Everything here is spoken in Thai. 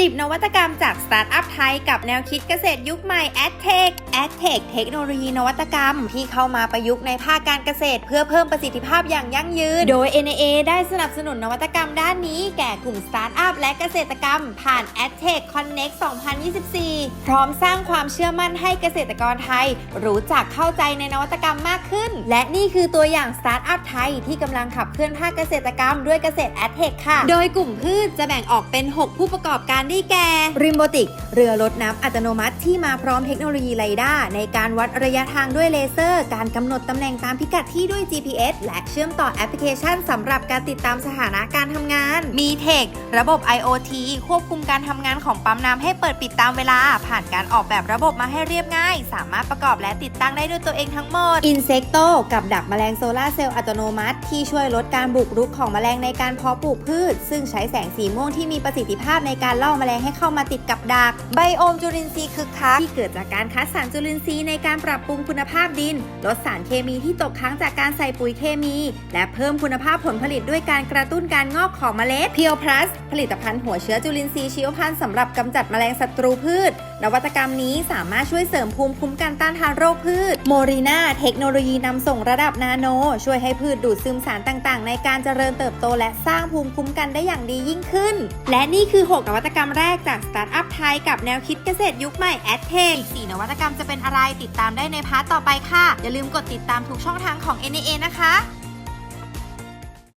10 นวัตกรรมจากสตาร์ทอัพไทยกับแนวคิดเกษตรยุคใหม่ a d t e c h a d t e c h เทคโนโลยีนวัตกรรม ที่เข้ามาประยุกต์ในภาคการเกษตร เพื่อเพิ่มประสิทธิภาพอย่างยั่งยืน โดย NAA ได้สนับสนุนนวัตกรรมด้านนี้แก่กลุ่มสตาร์ทอัพและเกษตรกรรม ผ่าน a d t e c h Connect 2024 พร้อมสร้างความเชื่อมั่นให้เกษตรกรไทย รู้จักเข้าใจในนวัตกรรมมากขึ้น และนี่คือตัวอย่างสตาร์ทอัพไทย ที่กำลังขับเคลื่อนภาคเกษตรกรรม ด้วยเกษตร a d t e c h ค่ะ โดยกลุ่มพืชจะแบ่งออกเป็น 6 ผู้ประกอบการได้แก่ริมโบติก เรือรดน้ำอัตโนมัติที่มาพร้อมเทคโนโลยีไลด้าในการวัดระยะทางด้วยเลเซอร์ การกำหนดตำแหน่งตามพิกัดที่ด้วย GPS และเชื่อมต่อแอปพลิเคชันสำหรับการติดตามสถานะการทำงาน มีเทคระบบ IoT ควบคุมการทำงานของปั๊มน้ำให้เปิดปิดตามเวลา ผ่านการออกแบบระบบมาให้เรียบง่าย สามารถประกอบและติดตั้งได้ด้วยตัวเองทั้งหมด Insecto กับดักแมลงโซลาเซลล์อัตโนมัติ ที่ช่วยลดการบุกรุกของแมลงในการเพาะปลูกพืช ซึ่งใช้แสงสีม่วงที่มีประสิทธิภาพในการล่อแมลงให้เข้ามาติดกับดัก ไบโอมจุลินทรีย์คึกคักที่เกิดจากการคัดสารจุลินทรีย์ในการปรับปรุงคุณภาพดิน ลดสารเคมีที่ตกค้างจากการใส่ปุ๋ยเคมี และเพิ่มคุณภาพผลผลิตด้วยการกระตุ้นการงอกของเมล็ด p พียวพลัสผลิตภัณฑ์หัวเชื้อจุลินทรีย์ชีวพันธุ์สำหรับกำจัดแมลงศัตรูพืช นวัตกรรมนี้สามารถช่วยเสริมภูมิคุ้มกันต้านทานโรคพืช โมรีนาเทคโนโลยีนำส่งระดับนาโน ช่วยให้พืชดูดซึมสารต่างๆ ในการเจริญเติบโตและสร้างภูมิคุ้มกันได้อย่างดียิ่งขึ้น และนี่คือ 6 นวัตกรรมแรกจากสตาร์ทอัพไทยกับแนวคิดเกษตรยุคใหม่แอดเทคสี่นวัตกรรมจะเป็นอะไรติดตามได้ในพาร์ทต่อไปค่ะ อย่าลืมกดติดตามทุกช่องทางของ NAA นะคะ